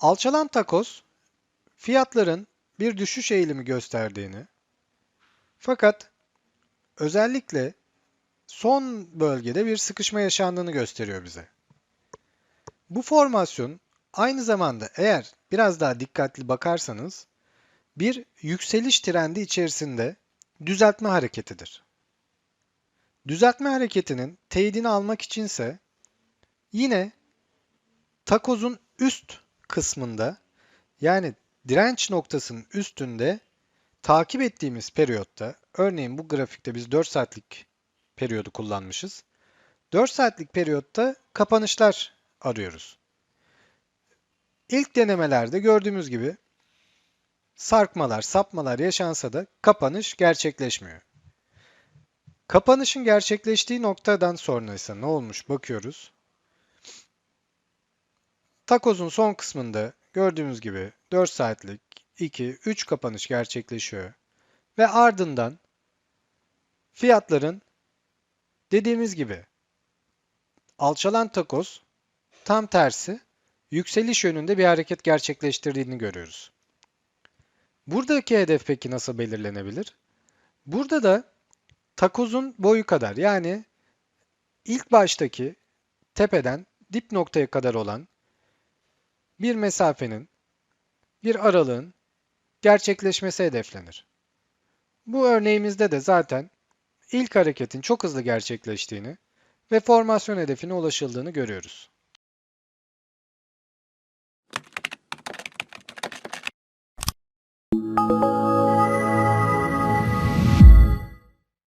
Alçalan takoz fiyatların bir düşüş eğilimi gösterdiğini fakat özellikle son bölgede bir sıkışma yaşandığını gösteriyor bize. Bu formasyon aynı zamanda eğer biraz daha dikkatli bakarsanız bir yükseliş trendi içerisinde düzeltme hareketidir. Düzeltme hareketinin teyidini almak içinse yine takozun üst kısmında yani direnç noktasının üstünde takip ettiğimiz periyotta örneğin bu grafikte biz 4 saatlik periyodu kullanmışız. 4 saatlik periyotta kapanışlar arıyoruz. İlk denemelerde gördüğümüz gibi sarkmalar, sapmalar yaşansa da kapanış gerçekleşmiyor. Kapanışın gerçekleştiği noktadan sonra ise ne olmuş bakıyoruz. Takozun son kısmında gördüğümüz gibi 4 saatlik 2, 3 kapanış gerçekleşiyor. Ve ardından fiyatların dediğimiz gibi alçalan takoz tam tersi yükseliş yönünde bir hareket gerçekleştirdiğini görüyoruz. Buradaki hedef peki nasıl belirlenebilir? Burada da takozun boyu kadar yani ilk baştaki tepeden dip noktaya kadar olan bir mesafenin, bir aralığın gerçekleşmesi hedeflenir. Bu örneğimizde de zaten ilk hareketin çok hızlı gerçekleştiğini ve formasyon hedefine ulaşıldığını görüyoruz.